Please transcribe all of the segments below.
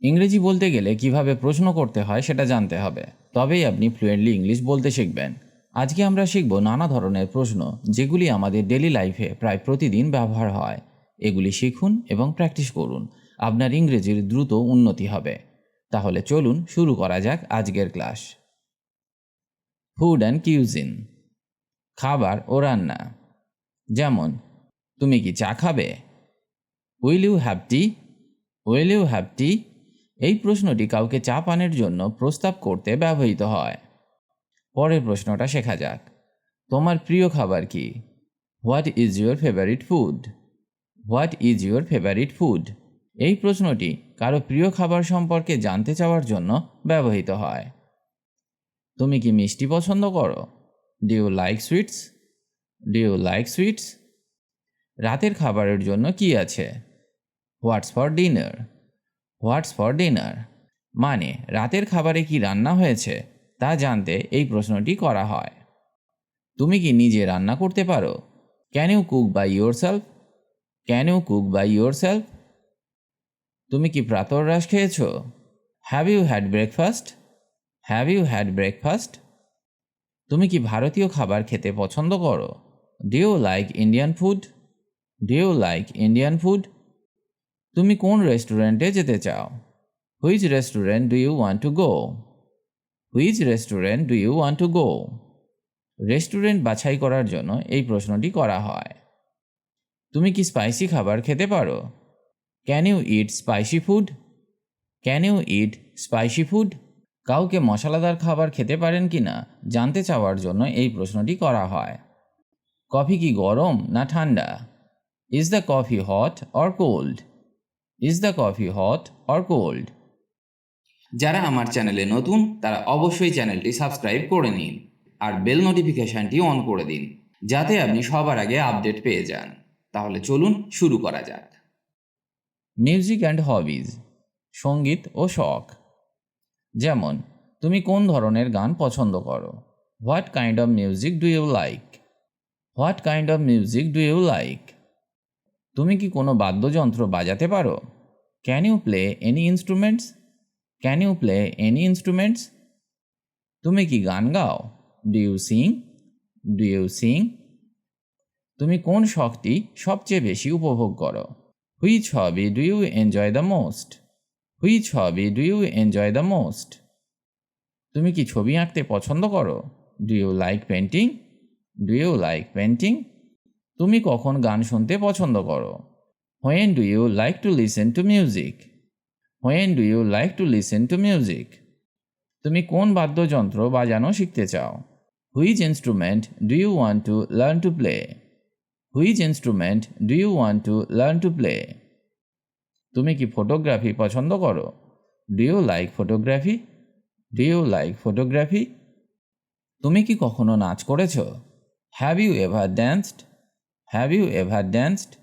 ইংরেজি বলতে গেলে কীভাবে প্রশ্ন করতে হয় সেটা জানতে হবে। তবেই আপনি ফ্লুয়েন্টলি ইংলিশ বলতে শিখবেন। আজকে আমরা শিখব নানা ধরনের প্রশ্ন, যেগুলি আমাদের ডেলি লাইফে প্রায় প্রতিদিন ব্যবহার হয়। এগুলি শিখুন এবং প্র্যাকটিস করুন। আপনার ইংরেজির দ্রুত উন্নতি হবে। তাহলে চলুন শুরু করা যাক আজকের ক্লাস। ফুড অ্যান্ড কিউজিন খাবার ও রান্না। যেমন, তুমি কি চা খাবে? Will you have tea will you have tea এই প্রশ্নটি কাউকে চা পানের জন্য প্রস্তাব করতে ব্যবহৃত হয়। পরের প্রশ্নটা শেখা যাক। তোমার প্রিয় খাবার কি? What is your favourite food what is your favourite food এই প্রশ্নটি কারও প্রিয় খাবার সম্পর্কে জানতে চাওয়ার জন্য ব্যবহৃত হয়। তুমি কি মিষ্টি পছন্দ করো? Do you like sweets do you like sweets রাতের খাবারের জন্য কি আছে? What's for dinner what's for dinner মানে রাতের খাবারে কি রান্না হয়েছে? তা জানতে এই প্রশ্নটি করা হয়। তুমি কি নিজে রান্না করতে পারো? Can you cook by yourself can you cook by yourself তুমি কি প্রাতরাশ খেয়েছো? Have you had breakfast have you had breakfast তুমি কি ভারতীয় খাবার খেতে পছন্দ করো? Do you like Indian food do you like Indian food তুমি কোন রেস্টুরেন্টে যেতে চাও? Which restaurant do you want to go which restaurant do you want to go restaurant বাছাই করার জন্য এই প্রশ্নটি করা হয়। তুমি কি স্পাইসি খাবার খেতে পারো? Can you eat spicy food can you eat spicy food কাউকে মশলাদার খাবার খেতে পারেন কি না? জানতে চাওয়ার জন্য এই প্রশ্নটি করা হয়। কফি কি গরম না ঠান্ডা? Is the coffee hot or cold is the coffee hot or cold যারা আমার চ্যানেলে নতুন তারা অবশ্যই চ্যানেলটি সাবস্ক্রাইব করে নিন আর বেল নোটিফিকেশনটি অন করে দিন যাতে আপনি সবার আগে আপডেট পেয়ে যান। তাহলে চলুন শুরু করা যাক। মিউজিক অ্যান্ড হবিজ সংগীত ও শখ। যেমন তুমি কোন ধরনের গান পছন্দ করো? What kind of music do you like what kind of music do you like তুমি কি কোনো বাদ্যযন্ত্র বাজাতে পারো? Can you play any instruments can you play any instruments তুমি কি গান গাও? Do you sing do you sing তুমি কোন শখটি সবচেয়ে বেশি উপভোগ করো? Which hobby do you enjoy the most which hobby do you enjoy the most তুমি কি ছবি আঁকতে পছন্দ করো? Do you like painting do you like painting তুমি কখন গান শুনতে পছন্দ করো? When do you like to listen to music when do you like to listen to music তুমি কোন বাদ্যযন্ত্র বাজানো শিখতে চাও? Which instrument do you want to learn to play which instrument do you want to learn to play তুমি কি photography পছন্দ করো? Do you like photography do you like photography তুমি কি কখনো নাচ করেছ? Have you ever danced have you ever danced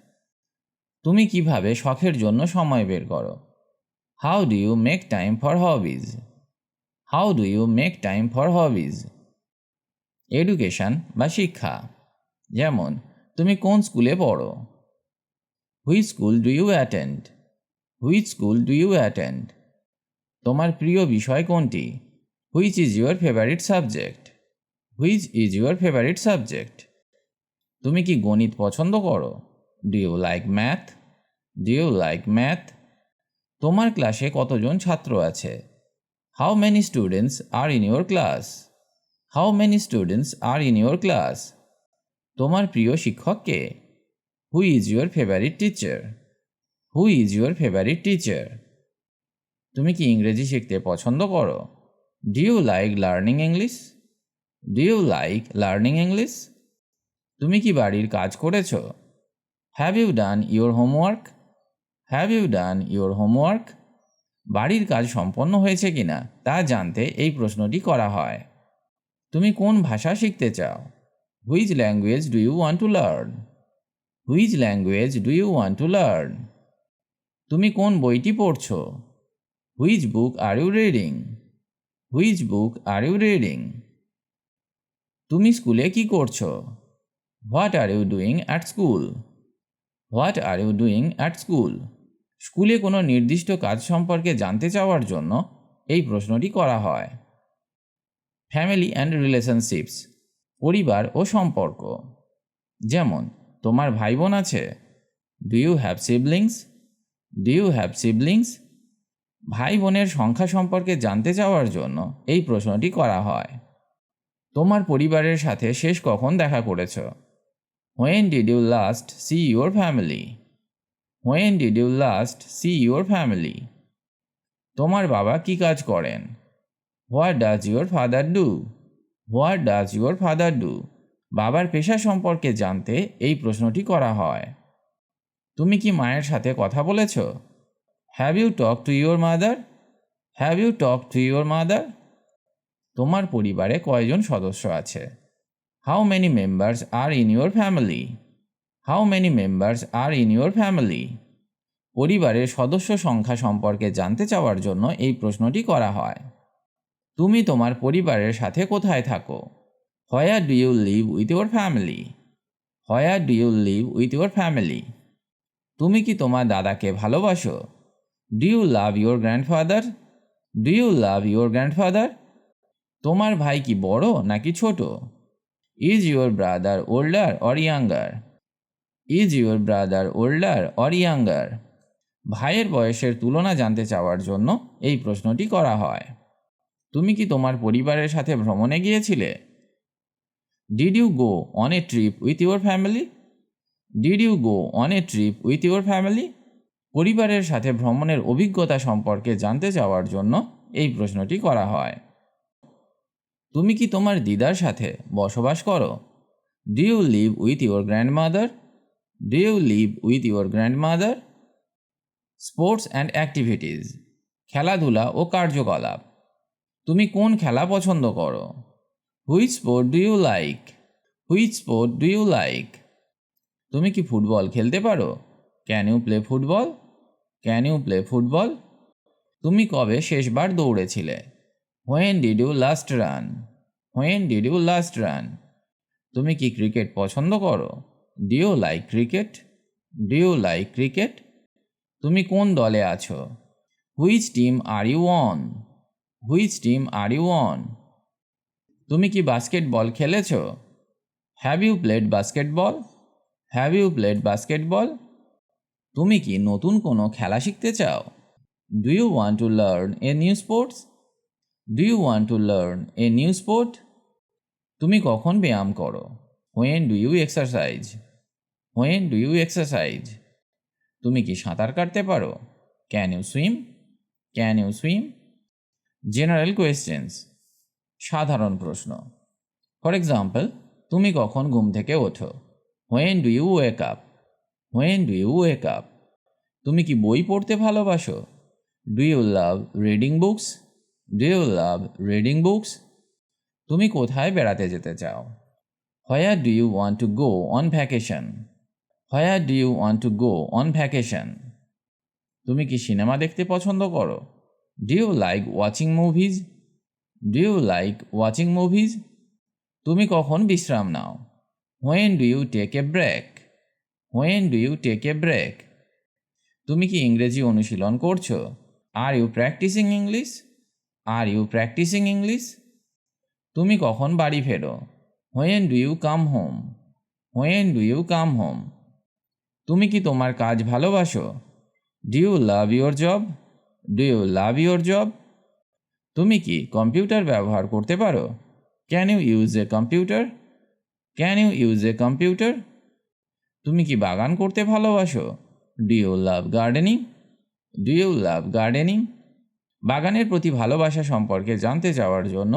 তুমি কীভাবে শখের জন্য সময় বের করো? How do you make time for hobbies how do you make time for hobbies education বা শিক্ষা। যেমন, তুমি কোন স্কুলে পড়ো? Which school do you attend which school do you attend তোমার প্রিয় বিষয় কোনটি? Which is your favourite subject which is your favourite subject তুমি কি গণিত পছন্দ করো? Do you like math do you like math তোমার ক্লাসে কতজন ছাত্র আছে? How many students are in your class how many students are in your class তোমার প্রিয় শিক্ষক কে? Who is your favourite teacher who is your favourite teacher তুমি কি ইংরেজি শিখতে পছন্দ করো? Do you like learning English do you like learning English তুমি কি বাড়ির কাজ করেছ? Have you done your homework have you done your homework বাড়ির কাজ সম্পন্ন হয়েছে কিনা তা জানতে এই প্রশ্নটি করা হয়। তুমি কোন ভাষা শিখতে চাও? Which language do you want to learn which language do you want to learn তুমি কোন বইটি পড়ছ? Which book are you reading which book are you reading তুমি স্কুলে কি করছ? What are you doing at school what are you doing at school স্কুলে কোনো নির্দিষ্ট কাজ সম্পর্কে জানতে চাওয়ার জন্য এই প্রশ্নটি করা হয়। ফ্যামিলি অ্যান্ড রিলেশনশিপস পরিবার ও সম্পর্ক। যেমন, তোমার ভাই বোন আছে। Do you have siblings do you have siblings ভাই বোনের সংখ্যা সম্পর্কে জানতে চাওয়ার জন্য এই প্রশ্নটি করা হয়। তোমার পরিবারের সাথে শেষ কখন দেখা করেছ? When did you last see your family when did you last see your family তোমার বাবা কি কাজ করেন? What does your father do what does your father do বাবার পেশা সম্পর্কে জানতে এই প্রশ্নটি করা হয়। তুমি কি মায়ের সাথে কথা বলেছ? Have you talk to your mother have you talk to your mother তোমার পরিবারে কয়জন সদস্য আছে? How many members are in your family how many members are in your family পরিবারের সদস্য সংখ্যা সম্পর্কে জানতে চাওয়ার জন্য এই প্রশ্নটি করা হয়। তুমি তোমার পরিবারের সাথে কোথায় থাকো? Where do you live with your family where do you live with your family তুমি কি তোমার দাদাকে ভালোবাসো? Do you love your grandfather do you love your grandfather তোমার ভাই কি বড় নাকি ছোট? Is your brother older or younger is your brother older or younger ভাইয়ের বয়সের তুলনা জানতে চাওয়ার জন্য এই প্রশ্নটি করা হয়। তুমি কি তোমার পরিবারের সাথে ভ্রমণে গিয়েছিলে? Did you go on a trip with your family did you go on a trip with your family পরিবারের সাথে ভ্রমণের অভিজ্ঞতা সম্পর্কে জানতে চাওয়ার জন্য এই প্রশ্নটি করা হয়। তুমি কি তোমার দিদার সাথে বসবাস করো? Do you live with your grandmother do you live with your grandmother sports and activities খেলাধুলা ও কার্যকলাপ। তুমি কোন খেলা পছন্দ করো? Which sport do you like which sport do you like তুমি কি ফুটবল খেলতে পারো? Can you play football can you play football তুমি কবে শেষবার দৌড়েছিলে? When did you last run when did you last run তুমি কি ক্রিকেট পছন্দ করো? Do you like cricket do you like cricket তুমি কোন দলে আছো? Which team are you on which team are you on তুমি কি basketball খেলেছ? Have you played basketball have you played basketball তুমি কি নতুন কোনো খেলা শিখতে চাও? Do you want to learn a new sports do you want to learn a new sport তুমি কখন ব্যায়াম করো? When do you exercise when do you exercise তুমি কি সাঁতার কাটতে পারো? Can you swim can you swim general questions সাধারণ প্রশ্ন। ফর এক্সাম্পল তুমি কখন ঘুম থেকে ওঠো? When do you wake up when do you wake up তুমি কি বই পড়তে ভালোবাসো? Do you love reading books do you love reading books তুমি কোথায় বেড়াতে যেতে চাও? Where do you want to go on vacation where do you want to go on vacation তুমি কি সিনেমা দেখতে পছন্দ করো? Do you like watching movies do you like watching movies তুমি কখন বিশ্রাম নাও? When do you take a break when do you take a break তুমি কি ইংরেজি অনুশীলন করছ? Are you practising English are you practising English তুমি কখন বাড়ি ফেরো? When do you come home when do you come home তুমি কি তোমার কাজ ভালোবাসো? Do you love your job do you love your job তুমি কি কম্পিউটার ব্যবহার করতে পারো? Can you use a computer can you use a computer তুমি কি বাগান করতে ভালোবাসো? Do you love gardening do you love gardening বাগানের প্রতি ভালোবাসা সম্পর্কে জানতে চাওয়ার জন্য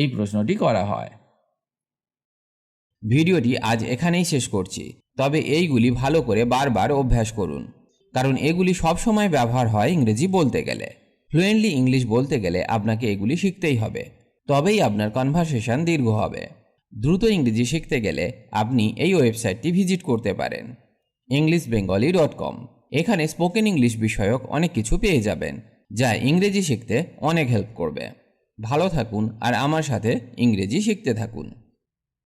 এই প্রশ্নটি করা হয়। ভিডিওটি আজ এখানেই শেষ করছি, তবে এইগুলি ভালো করে বারবার অভ্যাস করুন, কারণ এগুলি সবসময় ব্যবহার হয় ইংরেজি বলতে গেলে। ফ্লুয়েন্টলি ইংলিশ বলতে গেলে আপনাকে এগুলি শিখতেই হবে, তবেই আপনার কনভারসেশন দীর্ঘ হবে। দ্রুত ইংরেজি শিখতে গেলে আপনি এই ওয়েবসাইটটি ভিজিট করতে পারেন ইংলিশ বেঙ্গলি ডট কম। এখানে স্পোকেন ইংলিশ বিষয়ক অনেক কিছু পেয়ে যাবেন। যা ইংরেজি শিখতে অনেক হেল্প করবে। ভালো থাকুন আর আমার সাথে ইংরেজি শিখতে থাকুন।